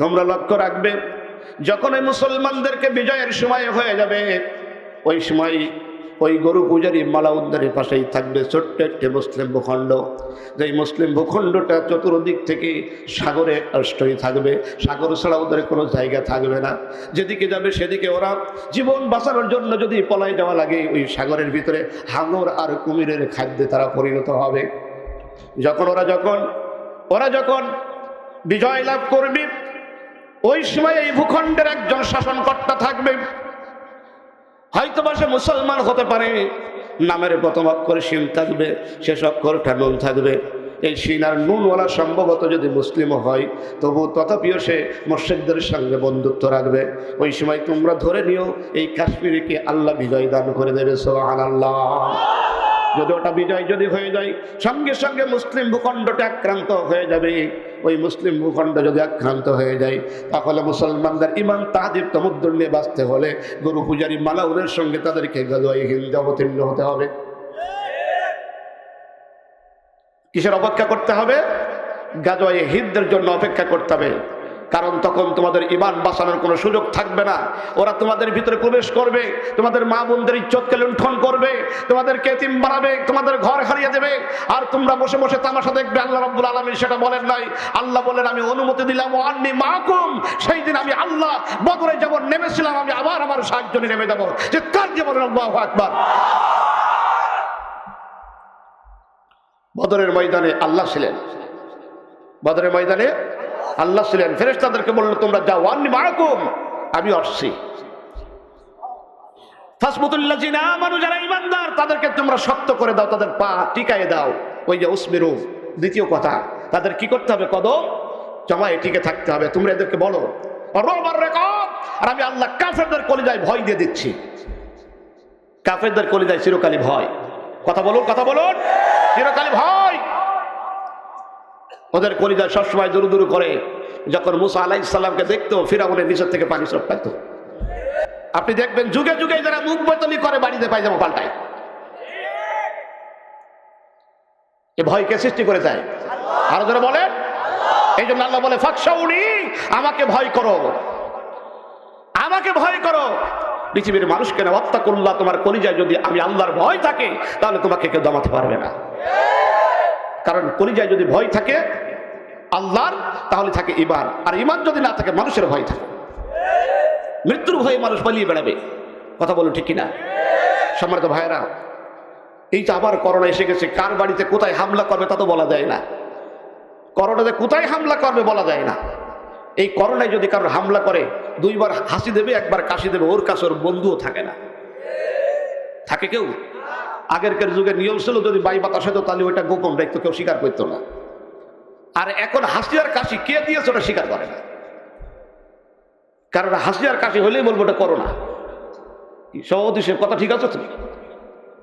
তোমরা লক্ষ্য রাখবে, যখন এই মুসলমানদেরকে বিজয়ের সময় হয়ে যাবে, ওই সময় ওই গরু পূজারি মালাউদ্দারের পাশেই থাকবে ছোট্ট একটি মুসলিম ভূখণ্ড। যেই মুসলিম ভূখণ্ডটা চতুর্দিক থেকে সাগরে আশ্রয় থাকবে, সাগর ছাড়া ওদের কোনো জায়গা থাকবে না। যেদিকে যাবে সেদিকে ওরা জীবন বাঁচানোর জন্য যদি পলায় যাওয়া লাগে, ওই সাগরের ভিতরে হাঙর আর কুমিরের খাদ্যে তারা পরিণত হবে। যখন ওরা যখন ওরা যখন বিজয় লাভ করবে ওই সময় এই ভূখণ্ডের একজন শাসনকর্তা থাকবে। হয়তো বা সে মুসলমান হতে পারে, নামের প্রথম অক্ষরে শিন থাকবে, শেষ অক্ষরটা নুন থাকবে। এই শিন আর নুনওয়ালা সম্ভবত যদি মুসলিমও হয়, তবু তথাপিও সে মসজিদদের সঙ্গে বন্ধুত্ব রাখবে। ওই সময় তোমরা ধরে নিও, এই কাশ্মীরকে আল্লাহ বিজয় দান করে দেবে? সোহান আল্লাহ যদি ওটা বিজয় যদি হয়ে যায়, সঙ্গে সঙ্গে মুসলিম ভূখণ্ডটা আক্রান্ত হয়ে যাবে। ওই মুসলিম ভূখণ্ড যদি আক্রান্ত হয়ে যায়, তাহলে মুসলমানদের ইমান তাহাদির তমুদ্দুর নিয়ে বাঁচতে হলে গুরু পূজারী মালাউলের সঙ্গে তাদেরকে গজওয়াই হিন্দে অবতীর্ণ হতে হবে। কিসের অপেক্ষা করতে হবে? গাজওয়াই হিন্দদের জন্য অপেক্ষা করতে হবে। কারণ তখন তোমাদের ইমান বাঁচানোর কোনো সুযোগ থাকবে না। ওরা তোমাদের ভিতরে প্রবেশ করবে, তোমাদের মা বোনদের ইজ্জতকে লুণ্ঠন করবে, তোমাদের কেতিম বানাবে, তোমাদের ঘর হারিয়ে দেবে। আর তোমরা বসে বসে তামাশা দেখবে, আল্লাহ রব্বুল আলমী সেটা বলেন নাই। আল্লাহ বলেন, আমি অনুমতি দিলাম ও আন্নি মাকুম। সেই দিন আমি আল্লাহ বদরে যেমন নেমেছিলাম, আমি আবার আমার সাহায্য নেমে যাব। যে কার আল্লাহ একবার বদরের ময়দানে আল্লাহ ছিলেন। বদরের ময়দানে আল্লাহ ছিলেন ফেরেস তাদেরকে বলল, তোমরা যাও, আন্নি মাকুম আমি আসছি। ফাসমতুল্লাহ জিনা মানুষ যারা ইমানদার তাদেরকে তোমরা শক্ত করে দাও, তাদের পা টিকায় দাও। ওই যে উসমিরু দ্বিতীয় কথা, তাদের কি করতে হবে কদম? জমায়ে টিকে থাকতে হবে। তোমরা এদেরকে বলো আর আমি আল্লাহ কাফেরদের কলিজায় ভয় দিয়ে দিচ্ছি। কাফেরদের কলিজায় চিরকালী ভয়। কথা বলুন কথা বলুন। চিরকালী ভয়। ওদের কলিজা সবসময় দূর দূর করে। যখন মুসা আলাহ ইসলামকে দেখতো, ফিরাউনের নিচের থেকে পানি সব পাইতো। আপনি দেখবেন যুগে যুগে যারা মুখ বদলি করে, বাড়িতে পায়জামা পাল্টায়। এ ভয়কে সৃষ্টি করে দেয়? আরও যারা বলে এই জন্য আল্লাহ বলে ফাকসাউনি আমাকে ভয় করো। আমাকে ভয় করো। পৃথিবীর মানুষকে না করল্লা তোমার কলিজায় যদি আমি আল্লাহর ভয় থাকে, তাহলে তোমাকে কেউ দমাতে পারবে না। কারণ কলিজায় যদি ভয় থাকে আল্লাহর, তাহলে থাকে ইমান আর ইমান যদি না থাকে, মানুষের ভয় থাকে। মৃত্যুর ভয়ে মানুষ পালিয়ে বেড়াবে। কথা বলো ঠিক কিনা? সম্মানিত ভাইয়েরা, এই যে আবার করোনা এসে গেছে, কার বাড়িতে কোথায় হামলা করবে তা তো বলা যায় না। করোনাতে কোথায় হামলা করবে বলা যায় না। এই করোনায় যদি কারোর হামলা করে, দুইবার হাসি দেবে, একবার কাশি দেবে, ওর কাছে ওর বন্ধুও থাকে না। থাকে কেউ? আগেরকার যুগে নিয়ম ছিল, যদি বাই বাতাস হতো, তাহলে ওইটা গোপন রাখতো, কেউ স্বীকার করতো না। আর এখন হাসি আর কাশি কে দিয়েছে ওটা স্বীকার করে না। কারণ হাসি আর কাশি হলেই বলব ওটা করোনা। সভাপতি সে কথা ঠিক আছে তো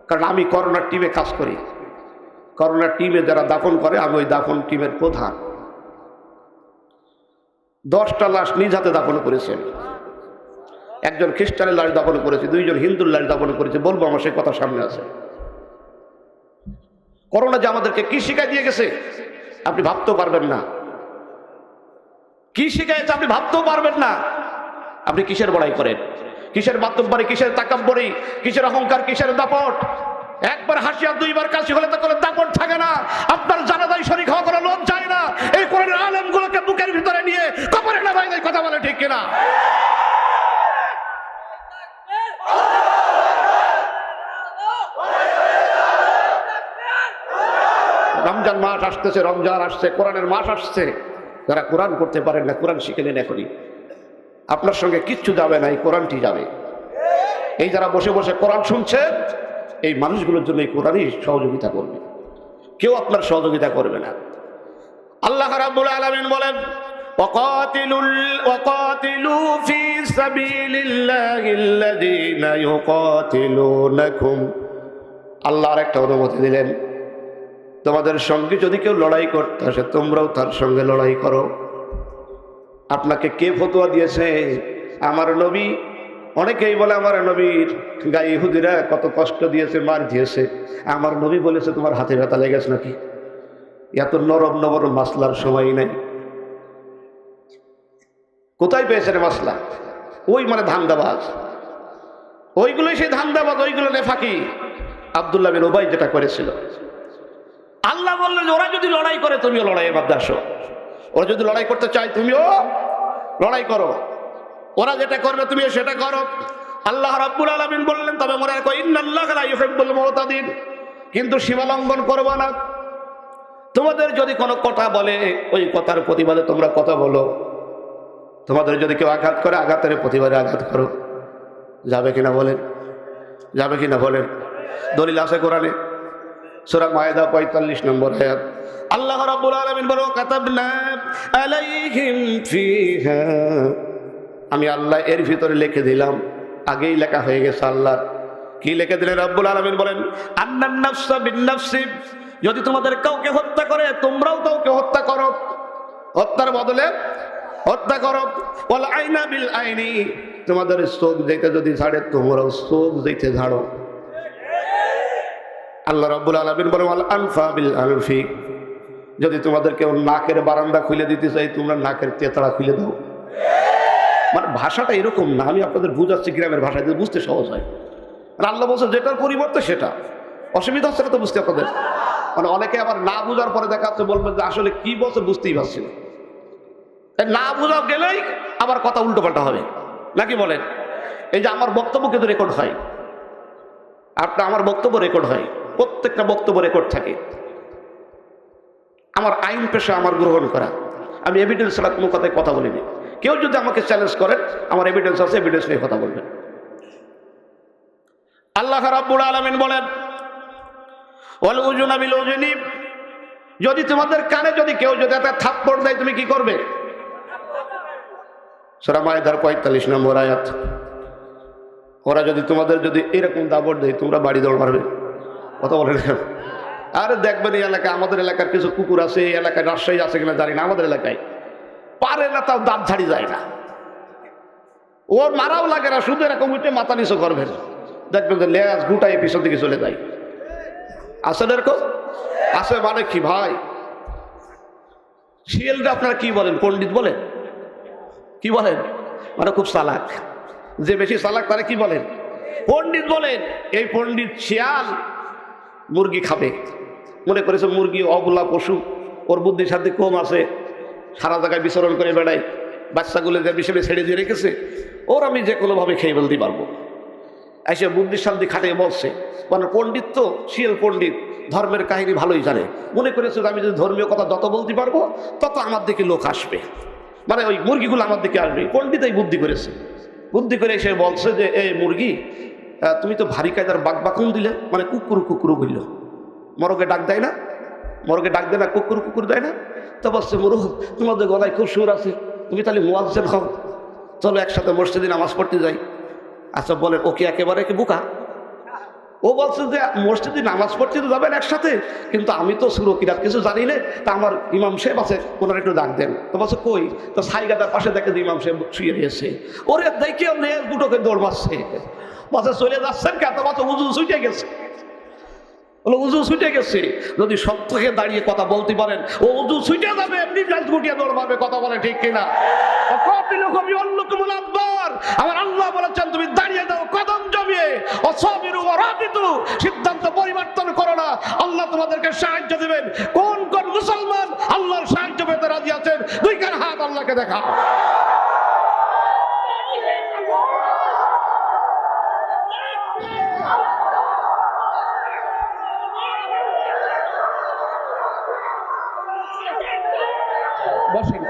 কারণ আমি করোনার টিমে কাজ করি। করোনার টিমে যারা দাফন করে, আমি ওই দাফন টিমের প্রধান। দশটা লাশ নিজ হাতে দাফন করেছেন একজন খ্রিস্টানের লাশ দাফন করেছে, দুইজন হিন্দুর লাশ দাফন করেছে, বলব আমার সেই কথা সামনে আছে। করোনা যে আমাদেরকে কি শিখাই দিয়ে গেছে? আপনি ভাবতেও পারবেন না। কি শিখাইছে আপনি ভাবতেও পারবেন না। আপনি কিসের বড়াই করেন? কিসের বাস্তববাড়ি কিসের তাকাব্বরি কিসের অহংকার, কিসের দাপট? একবার হাসি আর দুইবার কাশি হলে তো কোনো দাপট থাকে না। আপনার জানাজাই শরীর হওয়া কোনো লোক যায় না। এই কোরআনের আলেমগুলোকে বুকের ভিতরে নিয়ে কবরে না ভাই কথা বলে ঠিক কিনা? রমজান মাস আসতেছে রমজান আসছে কোরআনের মাস আসছে যারা কোরআন করতে পারেন না কোরআন শিখে নেন এখনই আপনার সঙ্গে কিচ্ছু যাবে না এই কোরআনটি যাবে এই যারা বসে বসে কোরআন শুনছে এই মানুষগুলোর জন্য এই কোরআনই সহযোগিতা করবে কেউ আপনার সহযোগিতা করবে না আল্লাহ রাব্বুল আলামিন বলেন وقاتلوا ال- وقاتلوا في سبيل الله الذين يقاتلونكم আল্লাহর একটা অনুমতি দিলেন তোমাদের সঙ্গে যদি কেউ লড়াই করতে আসে, তোমরাও তার সঙ্গে লড়াই করো। আপনাকে কে ফতোয়া দিয়েছে? আমার নবী, অনেকেই বলে আমার নবীর গায়ে ইহুদিরা কত কষ্ট দিয়েছে, মার দিয়েছে। আমার নবী বলেছে, তোমার হাতে ব্যথা লেগেছে নাকি? এত নরম নরম মাসলার সময় নেই। কোথায় পেয়েছেন মাসলা? ওই মানে ধান্দাবাজ। ওইগুলোই সেই ধান্দাবাজ, ওইগুলো নেফাকি। আবদুল্লাহ বিন ওবাই যেটা করেছিল। আল্লাহ বললেন, ওরা যদি লড়াই করে, তুমিও লড়াইয়ের মধ্যে আসো। ওরা যদি লড়াই করতে চায়, তুমিও লড়াই করো। ওরা যেটা করবে, তুমিও সেটা করো। আল্লাহ রাব্বুল আলামিন বললেন, তবে মনে রাখো, ইন্নাল্লাহা লা ইউহিব্বুল মুতাদিন কিন্তু সীমা লঙ্ঘন করবে না। তোমাদের যদি কোনো কথা বলে, ওই কথার প্রতিবাদে তোমরা কথা বলো। তোমাদের যদি কেউ আঘাত করে, আঘাতের প্রতিবাদে আঘাত করো। যাবে কিনা বলেন? যাবে কিনা বলেন? দলিল আছে কোরআনে? সূরা মায়েদা পঁয়তাল্লিশ নম্বর আয়াত। আল্লাহ রাব্বুল আলামিন বলো কাতাবনা আলাইহিম ফিহা। আমি আল্লাহ এর ভিতরে লিখে দিলাম, আগেই লেখা হয়ে গেছে আল্লাহ কি লিখে দিলেন রব্বুল আলামিন বলেন, আন্নান নাফসা বিন নাফসি। যদি তোমাদের কাউকে হত্যা করে, তোমরাও কাউকে হত্যা করো। হত্যার বদলে হত্যা করো। বল আইনা বিল আইনি। তোমাদের চোখ যেতে যদি ঝাড়ে, তোমরাও চোখ যেতে ঝাড়ো। আল্লাহ রব্বুল আলমিন বলে আল আনফা বিল আলফি যদি তোমাদের কেউ নাকের বারান্দা খুলে দিতে চাই তোমরা নাকের তেতড়া খুলে দাও। মানে ভাষাটা এরকম না, আমি আপনাদের বুঝাচ্ছি গ্রামের ভাষা যদি বুঝতে সহজ হয়। আর আল্লাহ বলছে, যেটার পরিবর্তে সেটা। অসুবিধা হচ্ছে না তো বুঝতে আপনাদের? মানে অনেকে আবার না বুঝার পরে দেখা যাচ্ছে, বলবেন যে আসলে কি বলছে বুঝতেই পারছি না। না বোঝা গেলেই আবার কথা উল্টো পাল্টা হবে। নাকি বলেন? এই যে আমার বক্তব্য কিন্তু রেকর্ড হয়। আপনার, আমার বক্তব্য রেকর্ড হয়। প্রত্যেকটা বক্তব্য রেকর্ড থাকে। আমার আইন পেশা আমার গ্রহণ করা। আমি এভিডেন্স ছাড়া কোনো কথায় কথা বলিনি। কেউ যদি আমাকে চ্যালেঞ্জ করেন আমার এভিডেন্স আছে এভিডেন্স নিয়ে কথা বলবেন আল্লাহ রাব্বুল আলামিন বলেন যদি তোমাদের কানে যদি কেউ যদি একটা থাপ্পড় দেয়, তুমি কি করবে? সূরা মায়েদার পঁয়তাল্লিশ নম্বর আয়াত। ওরা যদি তোমাদের যদি এরকম দাবড় দেয়, তোমরা বাড়ি দৌড় মারবে। কথা বলে আরে দেখবেন এই এলাকায়, আমাদের এলাকার কিছু কুকুর আছে, এই এলাকায় রাজশাহী আছে কিনা জানি না, আমাদের এলাকায়। পারে না, তাও দাঁত ঝাড়ি যায় না। ওর মারাও লাগে না, শুধু এরকম উঠে মাথা নিচু করবেন দেখবেন যে লেজ গুটাই পিছন দিকে চলে যায়। আসলে এরকম? আছে মানে কি ভাই? শিয়ালটা আপনারা কি বলেন, পণ্ডিত বলেন? কি বলেন? মানে খুব চালাক। যে বেশি চালাক তারা কি বলেন? পণ্ডিত বলেন, এই পণ্ডিত শিয়াল মুরগি খাবে। মনে করেছে মুরগি অবলা পশু, ওর বুদ্ধি সাথে কম আছে। সারা জায়গায় বিচরণ করে বেড়ায়। বাচ্চাগুলো যে বিষয়ে ছেড়ে দিয়ে রেখেছে, ওর আমি যে কোনোভাবে খেয়ে ফেলতে পারব। এসে বুদ্ধির শান্তি খাটিয়ে বলছে মানে পণ্ডিত তো, শিয়াল পণ্ডিত, ধর্মের কাহিনী ভালোই জানে। মনে করেছে আমি যদি ধর্মীয় কথা যত বলতে পারব, তত আমার দিকে লোক আসবে। মানে ওই মুরগিগুলো আমার দিকে আসবে। পণ্ডিত এই বুদ্ধি করেছে। বুদ্ধি করে এসে বলছে যে, এই মুরগি তুমি তো ভারী কায়দার বাক বাকুন দিলে মানে কুকুরু কুকুরু বলল মরকে ডাক দেয় না মরকে ডাক দেয় না, কুকুর কুকুর দেয় না। তো বলছে মুরুখ তোমাদের গলায় খুব সুর আছে, তুমি তাহলে মোয়াজ্জেন হও। চলো একসাথে মসজিদে নামাজ পড়তে যাই। আচ্ছা বলেন, ওকে একেবারে কি বুকা? ও বলছে যে, মসজিদে নামাজ পড়তে তো যাবেন একসাথে, কিন্তু আমি তো সুরো কিরাত কিছু জানি না, তা আমার ইমাম সাহেব আছে, ওনার একটু ডাক দেন। তো বলছে, কই? তো সাইগাদার পাশে দেখে ইমাম সাহেব শুয়ে রয়েছে। ওরে, দেখে দুটোকে দৌড় মারছে। বলছে চলে যাচ্ছেন কে? তো বলছে উজু ছুটে গেছে। বলে, উজু ছুটে গেছে। যদি সত্যকে দাঁড়িয়ে কথা বলতে পারেন, ও উজু ছুটে যাবে, এমনি গাছ গুটিয়ে দৌড় কথা বলে, ঠিক কিনা? আল্লাহ বলেছেন, তুমি দাঁড়িয়ে দাও কদম সিদ্ধান্ত পরিবর্তন করো না। আল্লাহ তোমাদেরকে সাহায্য দেবেন। কোন কোন মুসলমান আল্লাহর সাহায্য পেতে রাজি আছেন? দুই কার হাত আল্লাহকে দেখা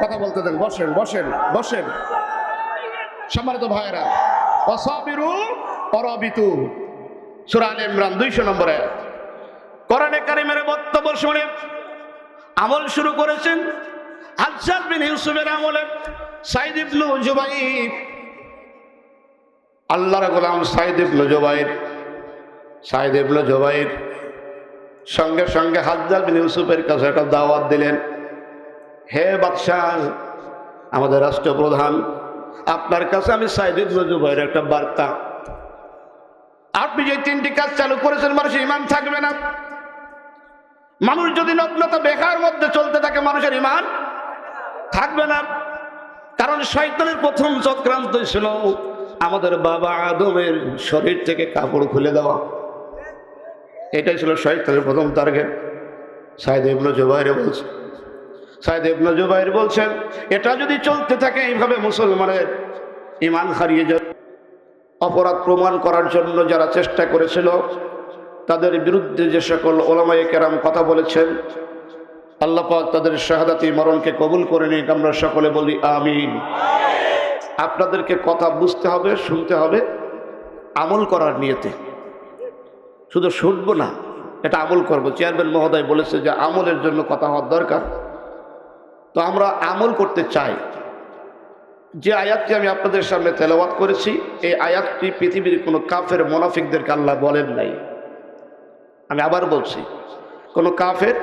কথা বলতে দেন। বসেন বসেন বসেন। সম্মানিত ভাইয়েরা অসাবিরু অরবিতু সুরান ইমরান দুইশো নম্বরে। কোরআনে কারিমের বক্তব্য শুনে আমল শুরু করেছেন হাজ্জাজ বিন ইউসুফের আমলে সাইদ ইবনু জুবাইর। আল্লাহর গোলাম সাইদ ইবনু জুবাইর, সাইদ ইবনু জুবাইর সঙ্গে সঙ্গে হাজ্জাজ বিন ইউসুফের কাছে একটা দাওয়াত দিলেন। হে বাদশাহ, আমাদের রাষ্ট্রপ্রধান, আপনার কাছে আমি সাইদুল নজুবাইয়ের একটা বার্তা। আপনি যে তিনটি কাজ চালু করেছেন, মানুষের ইমান থাকবে না। মানুষ যদি নগ্নতা বেকার মধ্যে চলতে থাকে, মানুষের ইমান থাকবে না। কারণ শয়তানের প্রথম চক্রান্ত ছিল আমাদের বাবা আদমের শরীর থেকে কাপড় খুলে দেওয়া। এটাই ছিল শয়তানের প্রথম টার্গেট সাইদ ইবনু জুবাইর বলছে ইবনু জুবাইর বলছেন, এটা যদি চলতে থাকে, এইভাবে মুসলমানের ইমান হারিয়ে যাবে। অপরাধ প্রমাণ করার জন্য যারা চেষ্টা করেছিল, তাদের বিরুদ্ধে যে সকল ওলামায়ে কেরাম কথা বলেছেন আল্লাপাক তাদের শাহাদাতি মরণকে কবুল করে নিক, আমরা সকলে বলি আমিন। আপনাদেরকে কথা বুঝতে হবে, শুনতে হবে, আমল করার নিয়েতে। শুধু শুনব না, এটা আমল করব। চেয়ারম্যান মহোদয় বলেছে যে আমলের জন্য কথা হওয়ার দরকার। তো আমরা আমল করতে চাই। যে আয়াতটি আমি আপনাদের সামনে তেলাওয়াত করেছি, এই আয়াতটি পৃথিবীর কোনো কাফের মোনাফিকদেরকে আল্লাহ বলেন নাই। আমি আবার বলছি, কোনো কাফের,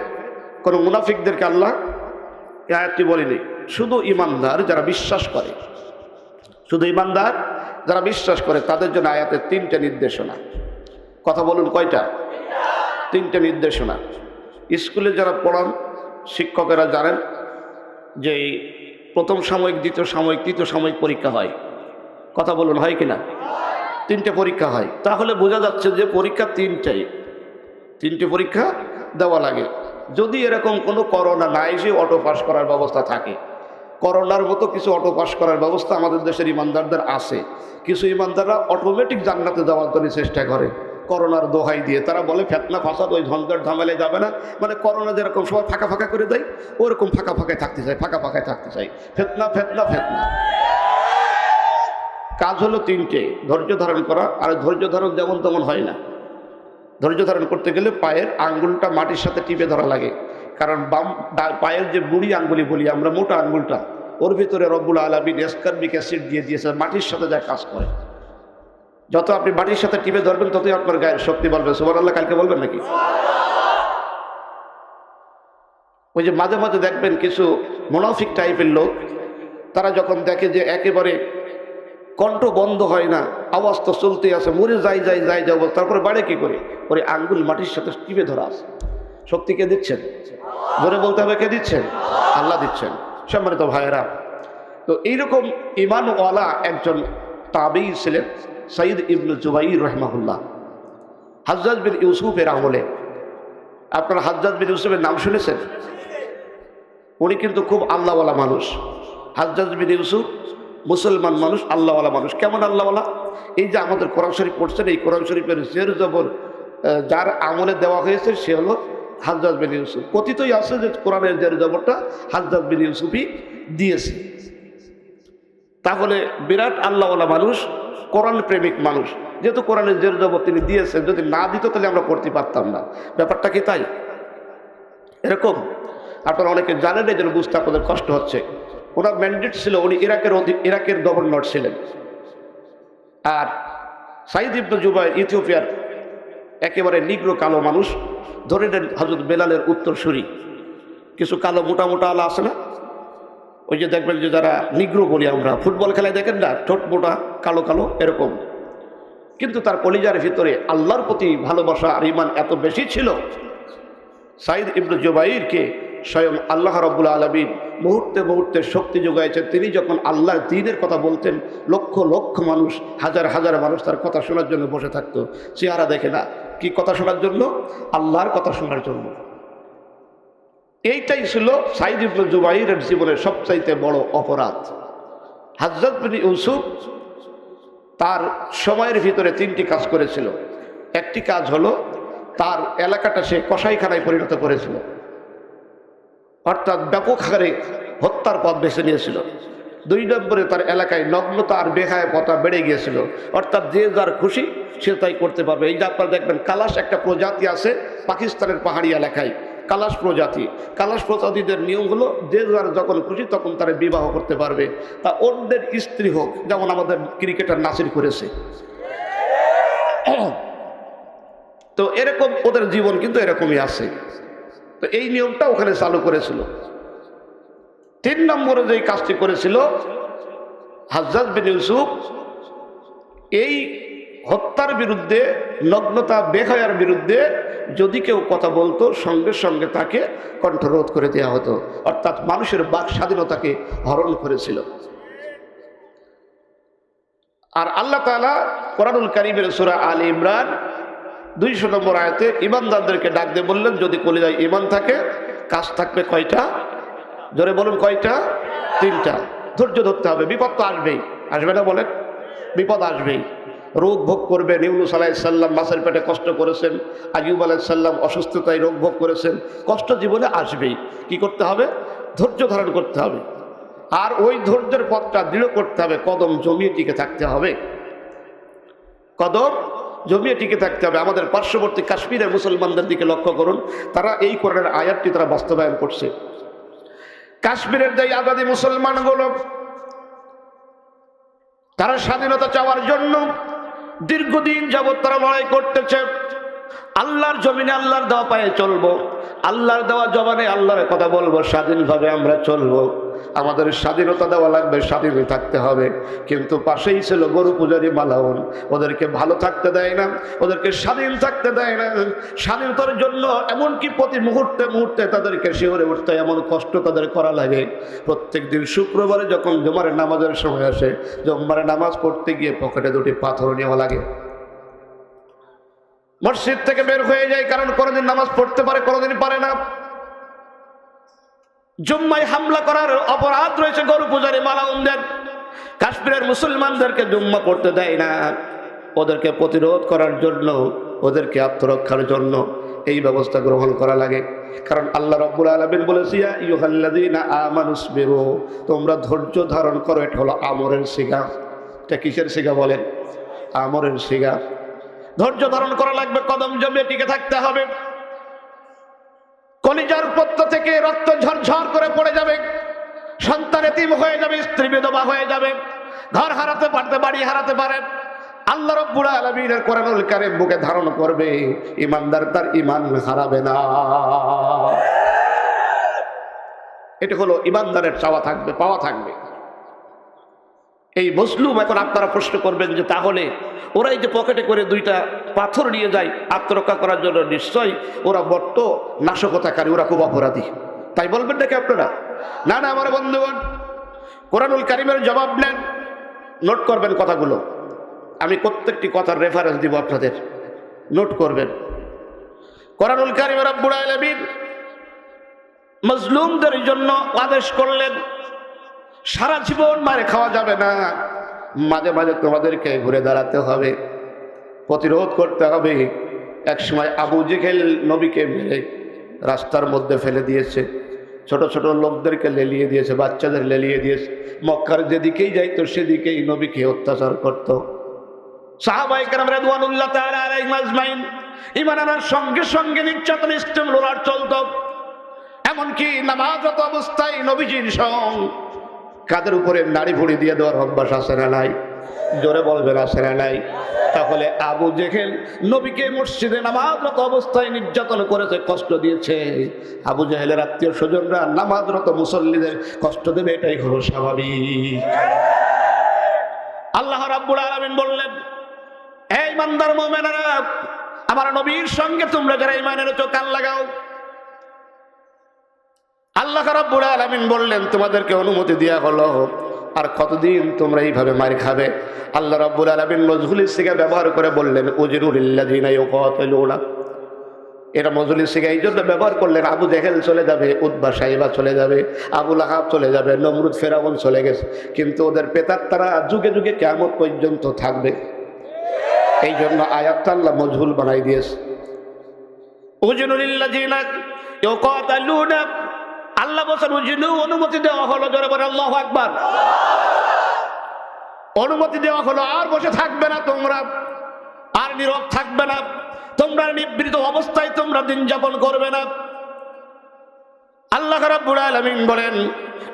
কোনো মুনাফিকদেরকে আল্লাহ এই আয়াতটি বলেনি। শুধু ইমানদার যারা বিশ্বাস করে, শুধু ইমানদার যারা বিশ্বাস করে, তাদের জন্য আয়াতের তিনটে নির্দেশনা। কথা বলুন কয়টা? তিনটে নির্দেশনা। স্কুলে যারা পড়ান, শিক্ষকেরা জানেন যে প্রথম সাময়িক, দ্বিতীয় সাময়িক, তৃতীয় সাময়িক পরীক্ষা হয়। কথা বলুন, হয় কি না তিনটে পরীক্ষা হয়। তাহলে বোঝা যাচ্ছে যে পরীক্ষা তিনটাই। তিনটে পরীক্ষা দেওয়া লাগে। যদি এরকম কোনো করোনা না এসে অটো পাস করার ব্যবস্থা থাকে। করোনার মতো কিছু অটো পাস করার ব্যবস্থা আমাদের দেশের ইমানদারদের আছে। কিছু ইমানদাররা অটোমেটিক জান্নাতে যাওয়ার জন্য চেষ্টা করে। করোনার দোহাই দিয়ে। তারা বলে, ফেতনা, ফাসাদ, ওই ঝঞ্ঝট ঝামেলে যাবে না। মানে করোনা যেরকম সবাই ফাঁকা ফাঁকা করে দেয়, ওরকম ফাঁকা ফাঁকায় থাকতে চাই ফাঁকা ফাঁকায় থাকতে চাই ফেতনা ফেতনা ফেতনা। কাজ হলো তিনটে, ধৈর্য ধারণ করা। আর ধৈর্য ধারণ যেমন তেমন হয় না। ধৈর্য ধারণ করতে গেলে পায়ের আঙ্গুলটা মাটির সাথে টিপে ধরা লাগে। কারণ বাম পায়ের যে বুড়ি আঙ্গুলি বলি আমরা, মোটা আঙ্গুলটা, ওর ভিতরে রব্বুল আলমিন এসকার্বিক অ্যাসিড দিয়ে দিয়েছে, মাটির সাথে যা কাজ করে। যত আপনি মাটির সাথে টিপে ধরবেন, ততই আপনার গায়ের শক্তি বাড়বে। সুবান আল্লাহ কালকে বলবেন নাকি? ওই যে মাঝে মাঝে দেখবেন কিছু মোনাফিক টাইপের লোক, তারা যখন দেখে যে একেবারে কণ্ঠ বন্ধ হয় না, আওয়াজ তো চলতেই আছে, মরে যাই যাই যাই যাব তারপরে বাড়ে কি করে? ওরে আঙ্গুল মাটির সাথে টিপে ধরা আছে। শক্তি কে দিচ্ছেন? ধরে বলতে হবে, কে দিচ্ছেন? আল্লাহ দিচ্ছেন। সম্মানিত ভাইয়েরা, তো এইরকম ইমানওয়ালা একজন তাবেই ছিলেন। সঈদ ইবনু জুবাইর রহমাহুল্লাহ। হাজ্জাজ বিন ইউসুফের আমলে। আপনারা হাজ্জাজ বিন ইউসুফের নাম শুনেছেন? উনি কিন্তু খুব আল্লাহওয়ালা মানুষ। হাজ্জাজ বিন ইউসুফ মুসলমান মানুষ, আল্লাহওয়ালা মানুষ। কেমন আল্লাহওয়ালা? এই যে আমাদের কোরআন শরীফ পড়ছেন, এই কোরআন শরীফের জের জবর যার আমলে দেওয়া হয়েছে সে হলো হাজ্জাজ বিন ইউসুফ। কথিতই আছে যে কোরআনের জের জবরটা হাজ্জাজ বিন ইউসুফই দিয়েছে। তাহলে বিরাট আল্লাহওয়ালা মানুষ কোরআন প্রেমিক মানুষ। যেহেতু কোরআনের জের জবর তিনি দিয়েছেন, যদি না দিত তাহলে আমরা পড়তে পারতাম না। ব্যাপারটা কি তাই? এরকম। আপনারা অনেকে জানেন এই জন্য বুঝতে আপনাদের কষ্ট হচ্ছে। ওনার ম্যান্ডেট ছিল, উনি ইরাকের ইরাকের গভর্নর ছিলেন। আর সাইদ ইবনু জুবাই ইথিওপিয়ার একেবারে নিগ্র কালো মানুষ। ধরে নেন হজরত বেলালের উত্তরসূরি। কিছু কালো মোটা মোটা আলা আছে না? ওই যে দেখবেন যে যারা নিগ্রো বলি আমরা, ফুটবল খেলায় দেখেন না, ঠোঁট মোটা, কালো কালো, এরকম। কিন্তু তার কলিজার ভিতরে আল্লাহর প্রতি ভালোবাসা আর ইমান এত বেশি ছিল, সাইদ ইবনু জুবাইরকে স্বয়ং আল্লাহ রব্বুল আলমিন মুহূর্তে মুহূর্তে শক্তি যোগাইছেন। তিনি যখন আল্লাহর দিনের কথা বলতেন, লক্ষ লক্ষ মানুষ, হাজার হাজার মানুষ তার কথা শোনার জন্য বসে থাকতো। চেহারা দেখে না, কি কথা শোনার জন্য? আল্লাহর কথা শোনার জন্য। এইটাই ছিল সাইদ ইবনু জুবাইরের জীবনের সবচাইতে বড় অপরাধ। হাজরত বিন ইউসুফ তার সময়ের ভিতরে তিনটি কাজ করেছিল। একটি কাজ হলো তার এলাকাটা সে কসাইখানায় পরিণত করেছিল। অর্থাৎ ব্যাপক হারে হত্যার পথ বেছে নিয়েছিল। দুই নম্বরে তার এলাকায় নগ্নতা আর বেহায় পথা বেড়ে গিয়েছিল। অর্থাৎ যে যার খুশি সে তাই করতে পারবে। এই যে আপনারা দেখবেন কালাশ একটা প্রজাতি আছে পাকিস্তানের পাহাড়ি এলাকায়। কালাশ প্রজাতি। কালাশ প্রজাতিদের নিয়ম হলো, যে যার যখন খুশি তখন তারা বিবাহ করতে পারবে। তা অন্যের স্ত্রী হোক, যেমন আমাদের ক্রিকেটার নাসির করেছে। তো এরকম ওদের জীবন কিন্তু এরকমই আছে। তো এই নিয়মটা ওখানে চালু করেছিল। তিন নম্বরে যে কাজটি করেছিল, হাজ্জাজ বিন ইউসুফ, এই হত্যার বিরুদ্ধে, নগ্নতা, বেহায়ার বিরুদ্ধে যদি কেউ কথা বলতো, সঙ্গে সঙ্গে তাকে কণ্ঠরোধ করে দেওয়া হতো। অর্থাৎ মানুষের বাক স্বাধীনতাকে হরণ করেছিল। আর আল্লাহ তালা কোরআনুল কারিমের সুরা আল ইমরান দুইশো নম্বর আয়তে ইমানদারদেরকে ডাক দিয়ে বললেন, যদি কলিজায় ইমান থাকে, কাজ থাকবে কয়টা? জোরে বলুন, কয়টা? তিনটা। ধৈর্য ধরতে হবে। বিপদ তো আসবেই। আসবে না বলেন? বিপদ আসবেই। রোগ ভোগ করবেন। ইউনুস আলাইসাল্লাম মাছের পেটে কষ্ট করেছেন আইব আলাইসাল্লাম অসুস্থতায় রোগ ভোগ করেছেন। কষ্ট জীবনে আসবেই। কি করতে হবে? ধৈর্য ধারণ করতে হবে। আর ওই ধৈর্যের পথটা দৃঢ় করতে হবে। কদম জমিয়ে টিকে থাকতে হবে। কদম জমিয়ে টিকে থাকতে হবে। আমাদের পার্শ্ববর্তী কাশ্মীরের মুসলমানদের দিকে লক্ষ্য করুন। তারা এই কোরআনের আয়াতটি তারা বাস্তবায়ন করছে। কাশ্মীরের যে আজাদি মুসলমানগুলো, তারা স্বাধীনতা চাওয়ার জন্য দীর্ঘদিন যাবৎ তারা লড়াই করতেছে। আল্লাহর জমিনে আল্লাহর দেওয়া পায়ে চলবো। আল্লাহর দেওয়া জবানে আল্লাহর কথা বলব, স্বাধীনভাবে আমরা চলবো। আমাদের স্বাধীনতা দেওয়া লাগবে, স্বাধীন থাকতে হবে। কিন্তু পাশেই ছিল গরু পূজারী মালাউন। ওদেরকে ভালো থাকতে দেয় না, ওদেরকে স্বাধীন থাকতে দেয় না। স্বাধীনতার জন্য এমনকি প্রতি মুহূর্তে মুহূর্তে তাদেরকে শিহরে উঠতে এমন কষ্ট তাদের করা লাগে। প্রত্যেক দিন শুক্রবারে যখন জমারে নামাজের সময় আসে জম্মারে নামাজ পড়তে গিয়ে পকেটে দুটি পাথর নেওয়া লাগে। মসজিদ থেকে বের হয়ে যায়, কারণ কোনোদিন নামাজ পড়তে পারে, কোনোদিন পারে না। জুম্মায় হামলা করার অপরাধ রয়েছে গরু পূজারী মালাউনদের। কাশ্মীরের মুসলমানদেরকে জুম্মা করতে দেয় না। ওদেরকে প্রতিরোধ করার জন্য, ওদেরকে আত্মরক্ষার জন্য এই ব্যবস্থা গ্রহণ করা লাগে। কারণ আল্লাহ রব্বুল আলমিন বলেছিয়া ইউহাল্লাদিনা আমানুস বেরো তোমরা ধৈর্য ধারণ করো, এটা হলো আমরের শিগা। এটা কিসের শিগা বলেন? আমরের শিগা। ধৈর্য ধারণ করা লাগবে, কদম জমিয়ে টিকে থাকতে হবে। কলিজার পত্র থেকে রক্ত ঝরঝর করে পড়ে যাবে। সন্তান এতিম হয়ে যাবে, স্ত্রী বিধবা হয়ে যাবে। ঘর হারাতে পারতে বাড়ি হারাতে পারে। আল্লাহ রব্বুল আলমিনের কোরআনুল কারিম বুকে ধারণ করবে, ইমানদার তার ইমান হারাবে না। এটা হলো ইমানদারের চাওয়া থাকবে, পাওয়া থাকবে। এই মজলুম এখন আপনারা প্রশ্ন করবেন যে তাহলে ওরা এই যে পকেটে করে দুইটা পাথর নিয়ে যায় আত্মরক্ষা করার জন্য নিশ্চয়ই ওরা বট্ট নাশকতাকারী, ওরা খুব অপরাধী। তাই বলবেন নাকি আপনারা? না না, আমার বন্ধুগণ, কোরআনুল কারিমের জবাব নেন। নোট করবেন কথাগুলো। আমি প্রত্যেকটি কথার রেফারেন্স দিব আপনাদের। নোট করবেন। কোরআনুল কারিমের আব্বুল মজলুমদের জন্য আদেশ করলেন সারা জীবন মারে খাওয়া যাবে না। মাঝে মাঝে তোমাদেরকে ঘুরে দাঁড়াতে হবে, প্রতিরোধ করতে হবে। এক সময় আবু জেখেল নবীকে মেরে রাস্তার মধ্যে ফেলে দিয়েছে, ছোট ছোট লোকদেরকে লেলিয়ে দিয়েছে, বাচ্চাদের লেলিয়ে দিয়েছে। মক্কার যেদিকেই যাইতো সেদিকেই নবীকে অত্যাচার করত। সঙ্গে সঙ্গে নির্যাতন চলত। এমনকি নামাজত অবস্থায় নবীজির সঙ্গ কাদের উপরে নাড়ি ভুড়ি দিয়ে দেওয়ার অভ্যাস আছে না নাই? জোরে বলবেন, আছে না নাই? তাহলে আবু জেহেল নবীকে মসজিদে নামাজরত অবস্থায় নির্যাতন করেছে, কষ্ট দিয়েছে। আবু জেহেলের আত্মীয় স্বজনরা নামাজরত মুসল্লিদের কষ্ট দেবে, এটাই হলো স্বাভাবিক। আল্লাহ রাব্বুল আলামিন বললেন, এই ইমানদার মোমেনারা, আমার নবীর সঙ্গে তোমরা যারা ইমানের চোখ কান লাগাও। আল্লাহ রাব্বুল আলামিন বললেন, তোমাদেরকে অনুমতি দেওয়া হলো। আর কতদিন তোমরা এইভাবে মার খাবে? আল্লাহ রাব্বুল আলামিন মজহুলি সিগা ব্যবহার করে বললেন ইউকাতিলুনা। এটা মজুলি সিগা এই জন্য ব্যবহার করলেন, আবু জেহেল চলে যাবে উদ্বা সাহেবা চলে যাবে আবুল আহাব চলে যাবে, নমরুদ ফেরাউন চলে গেছে। কিন্তু ওদের পেতার তারা যুগে যুগে কেমন পর্যন্ত থাকবে। এই জন্য আয়াতটা আল্লাহ মজহুল বানাই দিয়েছে। আল্লাহ বলছেন অনুমতি দেওয়া হলো, জোরে বলে আল্লাহ আকবার। অনুমতি দেওয়া হলো, আর বসে থাকবে না তোমরা, আর নীরব থাকবে না। তোমরা নিবৃত অবস্থায় তোমরা দিন যাপন করবে না। আল্লাহ আলামিন বলেন,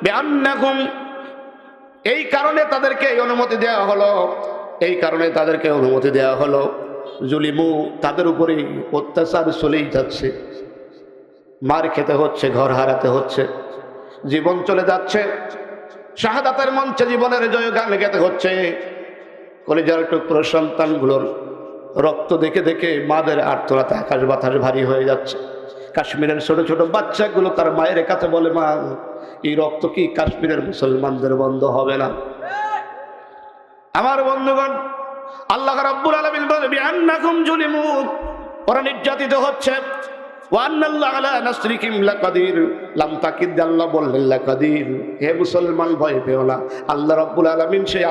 বেআন্নাকুম এই কারণে তাদেরকে অনুমতি দেওয়া হলো। এই কারণে তাদেরকে অনুমতি দেওয়া হলো। জুলিমু তাদের উপরেই অত্যাচার চলেই যাচ্ছে। মার খেতে হচ্ছে, ঘর হারাতে হচ্ছে, জীবন চলে যাচ্ছে, শাহাদাতের মঞ্চে জীবনের জয় গান গেতে হচ্ছে। কলেজার টুকরো সন্তানগুলোর রক্ত দেখে দেখে মাদের আর্তনাতে আকাশ বাতাস ভারী হয়ে যাচ্ছে। কাশ্মীরের ছোট ছোট বাচ্চাগুলো তার মায়ের কাছে বলে, মা, এই রক্ত কি কাশ্মীরের মুসলমানদের বন্ধ হবে না? আমার বন্ধুগণ, আল্লাহ রাব্বুল আলামিন বলে ওরা নির্যাতিত হচ্ছে। আল্লাহ হে মুসলমান, ভয় আল্লাহ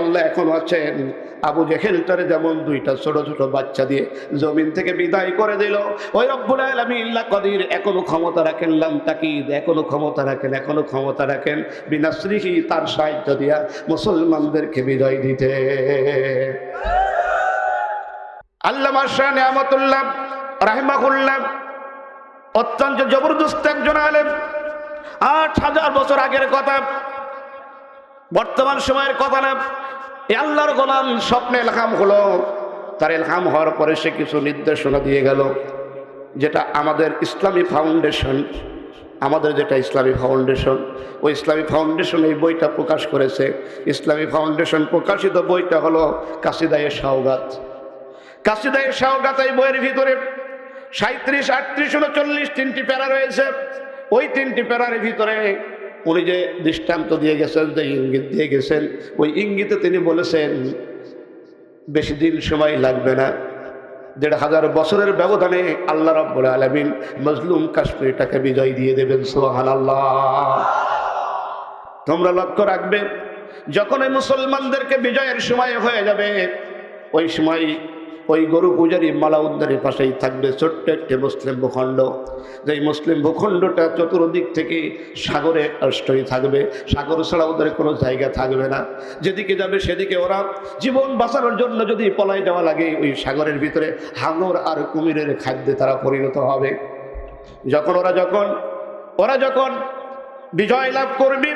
আল্লাহ এখন আছেন। যেমন দুইটা ছোট ছোট বাচ্চা দিয়ে জমিন থেকে বিদায় করে দিল। ওই রব্বুল আলামিন লাকাদির এখনও ক্ষমতা রাখেন, লাম তাকিদ এখনও ক্ষমতা রাখেন, এখনও ক্ষমতা রাখেন। বিনাসরিহি তার সাহায্য দিয়া মুসলমানদেরকে বিজয় দিতে। আল্লামা শাহ নিয়ামতুল্লাহ রাহিমাহুল্লাহ অত্যন্ত জবরদস্ত একজন আলেম। আট হাজার বছর আগের কথা, বর্তমান সময়ের কথা না। এ আল্লাহর গোলাম স্বপ্নে এলহাম হলো, তার এলহাম হওয়ার পরে সে কিছু নির্দেশনা দিয়ে গেল, যেটা আমাদের ইসলামী ফাউন্ডেশন, আমাদের যেটা ইসলামী ফাউন্ডেশন, ওই ইসলামী ফাউন্ডেশন এই বইটা প্রকাশ করেছে। ইসলামী ফাউন্ডেশন প্রকাশিত বইটা হলো কাশিদায়ে সাওগাত কাশিদায়ে সাওগাত এই বইয়ের ভিতরে সাঁত্রিশ আটত্রিশ, উনচল্লিশ তিনটি প্যারা রয়েছে। ওই তিনটি প্যারার ভিতরে উনি যে দৃষ্টান্ত দিয়ে গেছেন, যে ইঙ্গিত দিয়ে গেছেন, ওই ইঙ্গিতে তিনি বলেছেন, বেশি দিন সময় লাগবে না। দেড় হাজার বছরের ব্যবধানে আল্লাহ রব্বুল আলমিন মজলুম কাশ্মীরটাকে বিজয় দিয়ে দেবেন সোহান আল্লাহ তোমরা লক্ষ্য রাখবে যখন মুসলমানদেরকে বিজয়ের সময় হয়ে যাবে, ওই সময় ওই গরু পূজারি মালাউদ্দারের পাশেই থাকবে ছোট্ট একটি মুসলিম ভূখণ্ড। যেই মুসলিম ভূখণ্ডটা চতুর্দিক থেকে সাগরে আশ্রয় থাকবে। সাগর ছাড়া ওদের কোনো জায়গা থাকবে না। যেদিকে যাবে সেদিকে ওরা জীবন বাঁচানোর জন্য যদি পলাই যাওয়া লাগে, ওই সাগরের ভিতরে হাঙর আর কুমিরের খাদ্যে তারা পরিণত হবে। যখন ওরা যখন ওরা যখন বিজয় লাভ করবে,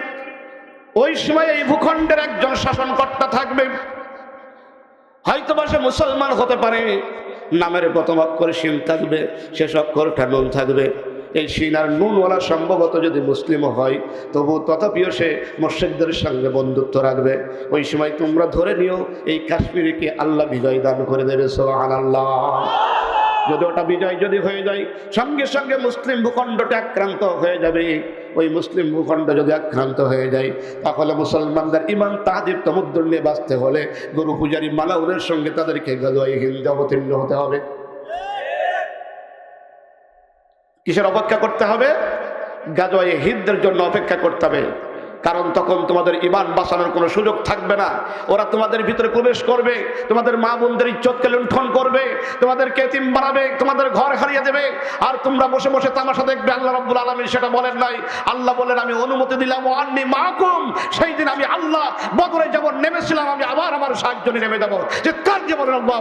ওই সময় এই ভূখণ্ডের একজন শাসনকর্তা থাকবে। হয়তো বা সে মুসলমান হতে পারে। নামের প্রথম অক্ষরে শিন থাকবে, শেষ অক্ষরটা নুন থাকবে। এই শিন আর নুনওয়ালা সম্ভবত যদি মুসলিম হয়, তবু তথাপিও সে মোর্শেকদের সঙ্গে বন্ধুত্ব রাখবে। ওই সময় তোমরা ধরে নিও, এই কাশ্মীরকে আল্লাহ বিজয় দান করে দেবে? সোহান আল্লাহ যদি ওটা বিজয় যদি হয়ে যায়, সঙ্গে সঙ্গে মুসলিম ভূখণ্ডটা আক্রান্ত হয়ে যাবে। ওই মুসলিম ভূখণ্ড যদি আক্রান্ত হয়ে যায়, তাহলে মুসলমানদের ইমান তাহাদির তমুদ্দুর নিয়ে বাঁচতে হলে গুরু পূজারী মালাউলের সঙ্গে তাদেরকে গাজোয়াই হিন্দে অবতীর্ণ হতে হবে। কিসের অপেক্ষা করতে হবে? গাজোয়াই হিন্দের জন্য অপেক্ষা করতে হবে। কারণ তখন তোমাদের ইমান বাঁচানোর কোনো সুযোগ থাকবে না। ওরা তোমাদের ভিতরে প্রবেশ করবে, তোমাদের মা বোনদের ইজ্জতকে লুণ্ঠন করবে, তোমাদের কেতিম বানাবে, তোমাদের ঘর হারিয়ে দেবে। আর তোমরা বসে বসে তামাশা দেখবে, আল্লাহ রব্বুল আলমী সেটা বলেন নাই। আল্লাহ বলেন, আমি অনুমতি দিলাম, ও আন্নি মাকুম। সেই দিন আমি আল্লাহ বদরে যেমন নেমেছিলাম, আমি আবার আমার সাহায্য নেমে যাব। যে কার যে বলেন, আল্লাহ